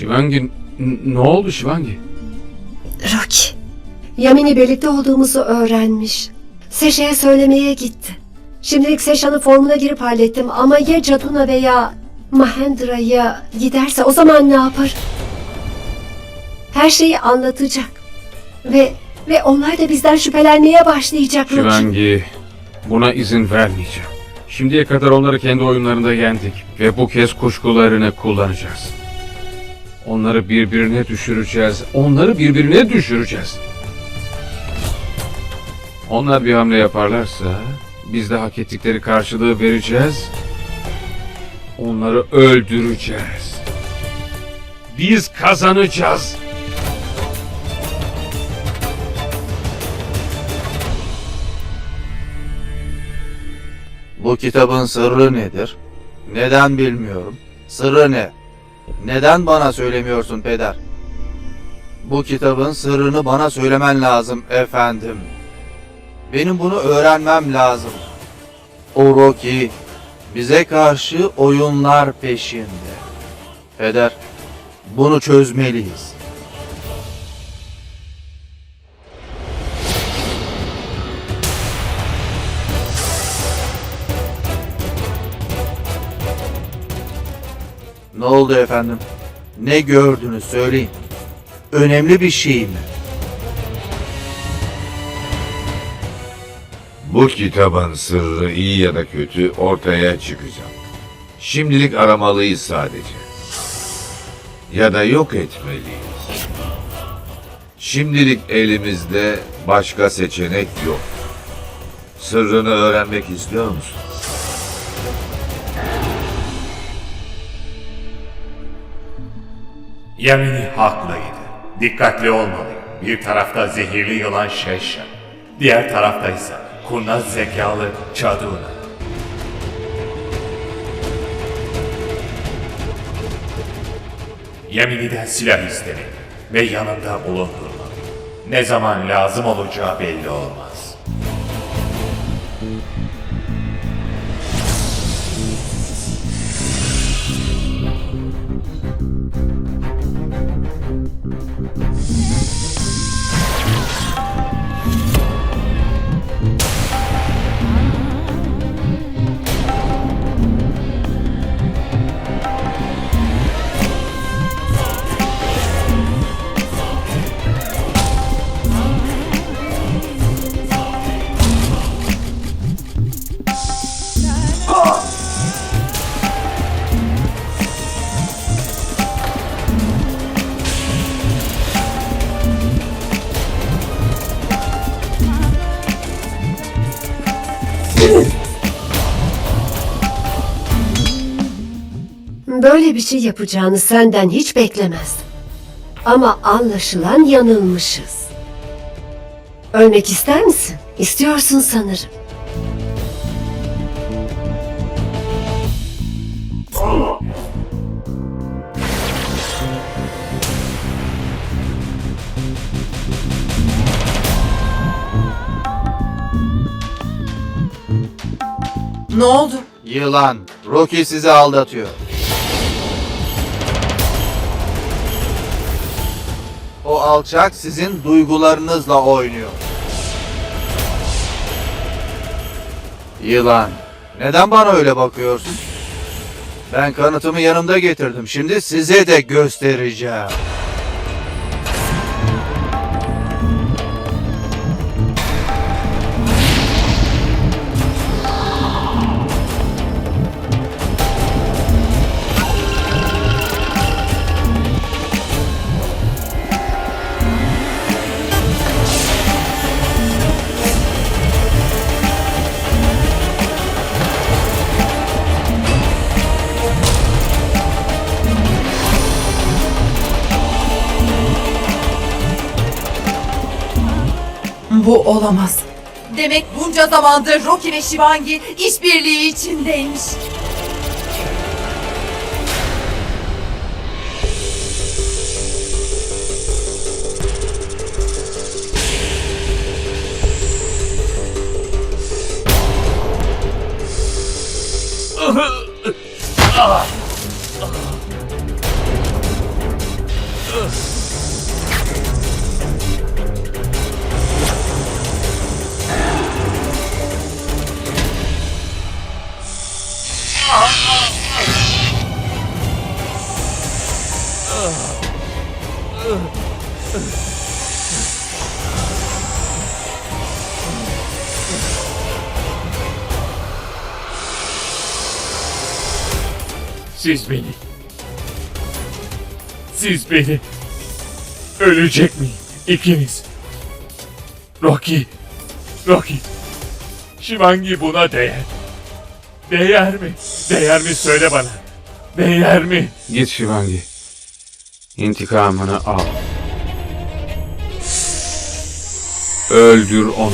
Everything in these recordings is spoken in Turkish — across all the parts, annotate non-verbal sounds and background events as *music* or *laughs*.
Şivangi n- ne oldu Şivangi? Rocky. Yamini birlikte olduğumuzu öğrenmiş. Seşa'ya söylemeye gitti. Şimdilik Seşa'nın formuna girip hallettim ama ya Caduna veya Mahendra'ya giderse o zaman ne yapar? Her şeyi anlatacak. Ve ve onlar da bizden şüphelenmeye başlayacak Rocky. Şivangi buna izin vermeyeceğim. Şimdiye kadar onları kendi oyunlarında yendik ve bu kez kuşkularını kullanacağız. Onları birbirine düşüreceğiz. Onları birbirine düşüreceğiz. Onlar bir hamle yaparlarsa biz de hak ettikleri karşılığı vereceğiz. Onları öldüreceğiz. Biz kazanacağız. Bu kitabın sırrı nedir? Neden bilmiyorum. Sırrı ne? Neden bana söylemiyorsun peder? Bu kitabın sırrını bana söylemen lazım efendim. Benim bunu öğrenmem lazım. O Rocky bize karşı oyunlar peşinde. Peder, bunu çözmeliyiz. Ne oldu efendim? Ne gördünüz söyleyin. Önemli bir şey mi? Bu kitabın sırrı iyi ya da kötü ortaya çıkacak. Şimdilik aramalıyız sadece. Ya da yok etmeliyiz. Şimdilik elimizde başka seçenek yok. Sırrını öğrenmek istiyor musun? Yamini haklıydı. Dikkatli olmalıyım. Bir tarafta zehirli yılan Şeşa. Diğer tarafta ise kurnaz zekalı Çaduna. Yamini'den silah istemeliyim ve yanında bulundurmalıyım. Ne zaman lazım olacağı belli olmaz. Böyle bir şey yapacağını senden hiç beklemezdim. Ama anlaşılan yanılmışız. Ölmek ister misin? İstiyorsun sanırım. Ne oldu? Yılan, Rocky sizi aldatıyor. Alçak sizin duygularınızla oynuyor. Yılan, neden bana öyle bakıyorsun? Ben kanıtımı yanımda getirdim. Şimdi size de göstereceğim. Bu olamaz. Demek bunca zamandır Rocky ve Shivangi işbirliği içindeymiş. *laughs* Siz beni. Siz beni. Ölecek miyim? İkiniz. Rocky. Rocky. Shivangi buna değer. Değer mi? Değer mi söyle bana. Değer mi? Git Şivangi. İntikamını al. Öldür onu.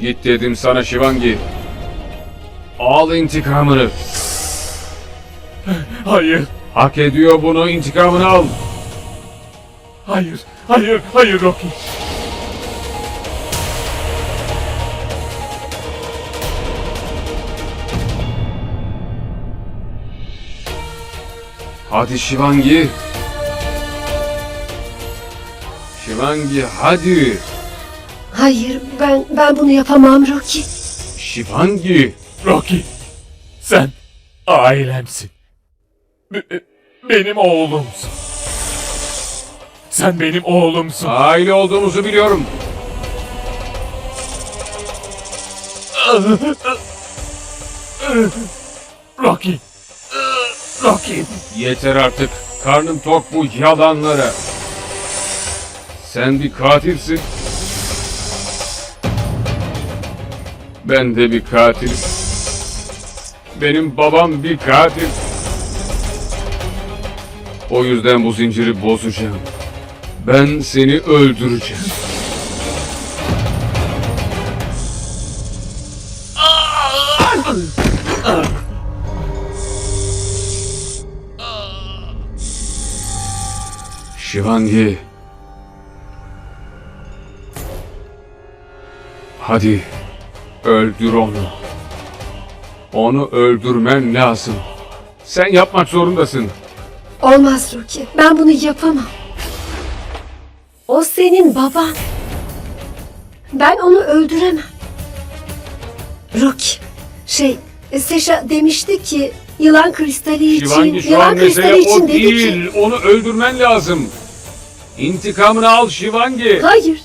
Git dedim sana Şivangi. Al intikamını. Hayır. Hak ediyor bunu intikamını al. Hayır. Hayır. Hayır Rocky. Hadi Şivangi. Şivangi hadi. Hayır ben ben bunu yapamam Rocky. Şivangi. Rocky. Sen ailemsin. Be- benim oğlumsun. Sen benim oğlumsun. Aile olduğumuzu biliyorum. Rocky. Rocky. Yeter artık. Karnım tok bu yalanlara. Sen bir katilsin. Ben de bir katilim. Benim babam bir katil. O yüzden bu zinciri bozacağım. Ben seni öldüreceğim. Şivangi. Hadi öldür onu. Onu öldürmen lazım. Sen yapmak zorundasın. Olmaz Rocky. Ben bunu yapamam. O senin baban. Ben onu öldüremem. Rocky. Şey, Seşa demişti ki yılan kristali için, Şivangi şu yılan an mesele kristali için o dedi değil. ki... Onu öldürmen lazım. İntikamını al Şivangi. Hayır.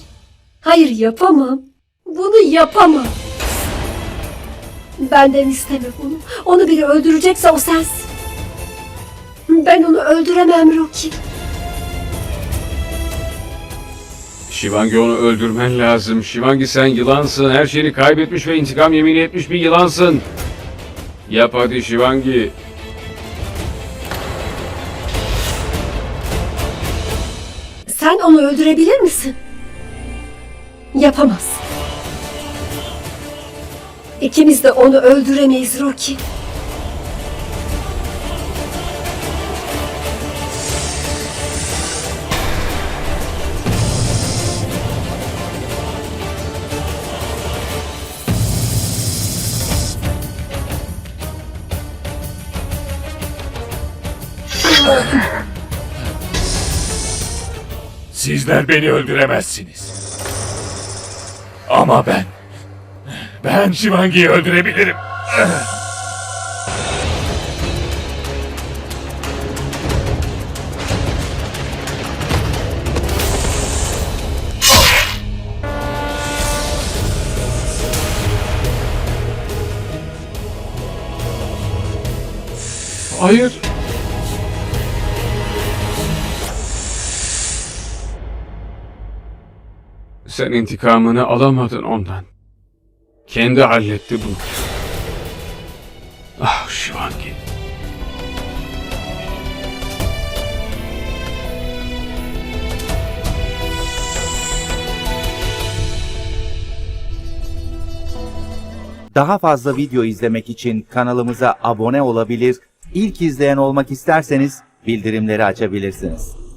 Hayır yapamam. Bunu yapamam. Benden isteme bunu. Onu biri öldürecekse o sensin. Ben onu öldüremem Rocky. Şivangi onu öldürmen lazım. Şivangi sen yılansın. Her şeyini kaybetmiş ve intikam yemini etmiş bir yılansın. Yap hadi Şivangi. Sen onu öldürebilir misin? Yapamaz. İkimiz de onu öldüremeyiz Rocky. Sizler beni öldüremezsiniz. Ama ben... Ben Shivangi'yi öldürebilirim. Hayır. Sen intikamını alamadın ondan. Kendi halletti bunu. Ah Şivangi. Daha fazla video izlemek için kanalımıza abone olabilir, ilk izleyen olmak isterseniz bildirimleri açabilirsiniz.